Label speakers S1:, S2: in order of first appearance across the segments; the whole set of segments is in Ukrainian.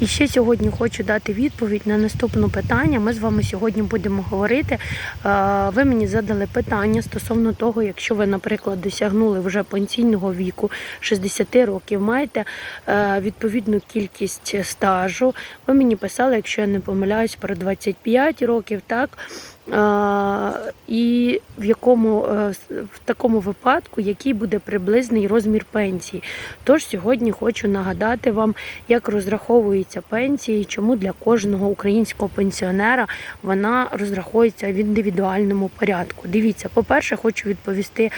S1: І ще сьогодні хочу дати відповідь на наступне питання. Ми з вами сьогодні будемо говорити. Е, Ви мені задали питання стосовно того, якщо ви, наприклад, досягнули вже пенсійного віку 60 років, маєте е, відповідну кількість стажу. Ви мені писали, якщо я не помиляюсь, про 25 років, так? І в якому е, в такому випадку, який буде приблизний розмір пенсії. Тож сьогодні хочу нагадати вам, як розраховується пенсія і чому для кожного українського пенсіонера вона розраховується в індивідуальному порядку. Дивіться, по-перше, хочу відповісти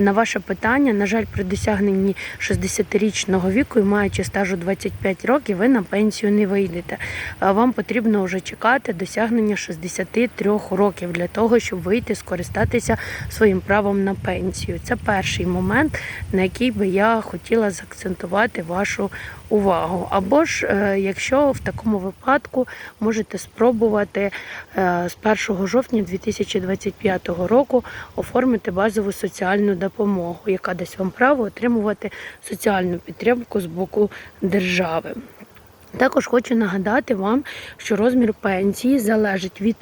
S1: на ваше питання. На жаль, при досягненні 60-річного віку і маючи стажу 25 років, ви на пенсію не вийдете. Вам потрібно вже чекати досягнення 63 років для того, щоб вийти скористатися своїм правом на пенсію. Це перший момент, на який би я хотіла заакцентувати вашу увагу. Або ж, е, якщо в такому випадку можете спробувати е, з 1 жовтня 2025 року оформити базову соціальну допомогу, яка дасть вам право отримувати соціальну підтримку з боку держави. Також хочу нагадати вам, що розмір пенсії залежить від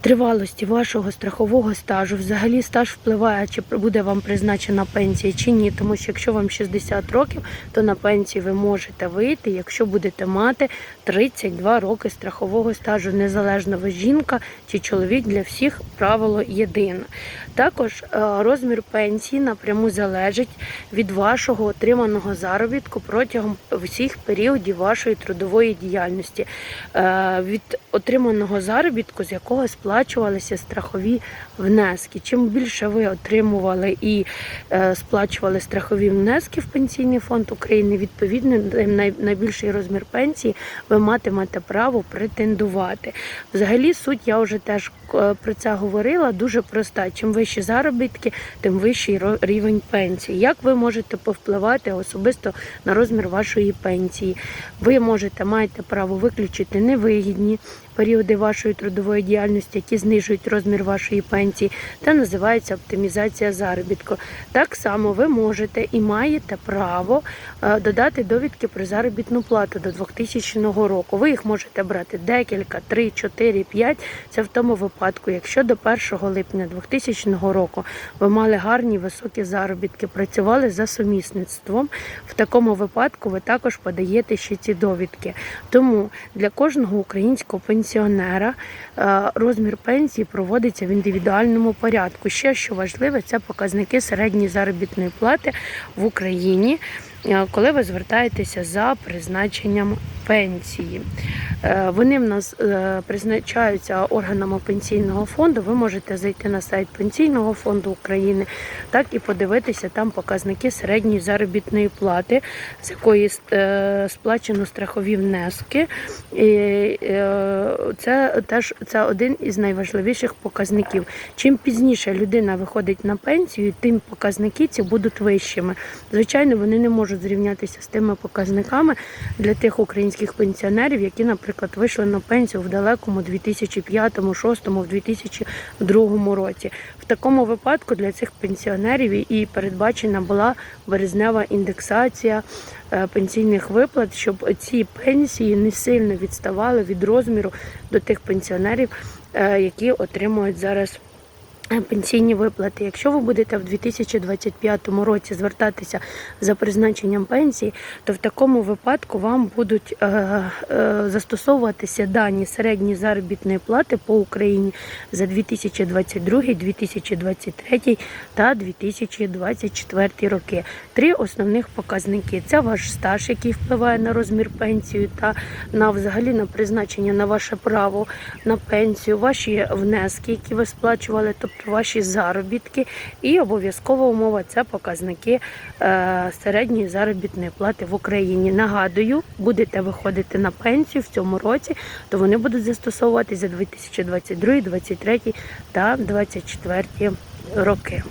S1: тривалості вашого страхового стажу. Взагалі стаж впливає, чи буде вам призначена пенсія чи ні. Тому що якщо вам 60 років, то на пенсію ви можете вийти, якщо будете мати 32 роки страхового стажу, незалежно ви жінка чи чоловік для всіх правило єдине. Також е, розмір пенсії напряму залежить від вашого отриманого заробітку протягом всіх періодів вашої трудової діяльності, Е, від отриманого заробітку, з якого сплачувалися страхові внески. Чим більше ви отримували і е, сплачували страхові внески в Пенсійний фонд України, відповідно найбільший розмір пенсії ви матимете право претендувати. Взагалі, суть я вже теж е, про це говорила. Дуже проста. Чим вищі заробітки, тим вищий рівень пенсії. Як ви можете повпливати особисто на розмір вашої пенсії? Ви можете маєте право виключити невигідні періоди вашої трудової діяльності, які знижують розмір вашої пенсії. Це називається оптимізація заробітку. Так само ви можете і маєте право е, додати довідки про заробітну плату до 2000 року. Ви їх можете брати декілька, 3, 4, 5. Це в тому випадку, якщо до 1 липня 2000 року ви мали гарні високі заробітки, працювали за сумісництвом. В такому випадку ви також подаєте ще ці довідки. Тому для кожного українського пенсіонера е, розмір пенсії проводиться в індивідуальному порядку. Ще що важливе, це показники середньої заробітної плати в Україні, коли ви звертаєтеся за призначенням пенсії. Е, Вони в нас е, призначаються органами пенсійного фонду. Ви можете зайти на сайт Пенсійного фонду України, так і подивитися там показники середньої заробітної плати, з якої е, сплачено страхові внески. І е, це теж це один із найважливіших показників. Чим пізніше людина виходить на пенсію, тим показники ці будуть вищими. Звичайно, вони не можуть зрівнятися з тими показниками для тих українських пенсіонерів, які, наприклад, вийшли на пенсію в далекому 2005, 2006, в 2002 році. В такому випадку для цих пенсіонерів і передбачена була березнева індексація е, пенсійних виплат, щоб ці пенсії не сильно відставали від розміру до тих пенсіонерів, е, які отримують зараз. Пенсійні виплати. Якщо ви будете в 2025 році звертатися за призначенням пенсії, то в такому випадку вам будуть е, е, застосовуватися дані середньої заробітної плати по Україні за 2022, 2023 та 2024 роки. Три основних показники: це ваш стаж, який впливає на розмір пенсії та на взагалі на призначення на ваше право на пенсію, ваші внески, які ви сплачували, тобто ваші заробітки, і обов'язкова умова це показники е, середньої заробітної плати в Україні. Нагадую, будете виходити на пенсію в цьому році, то вони будуть застосовуватися за 2022, 2023 та 2024 роки.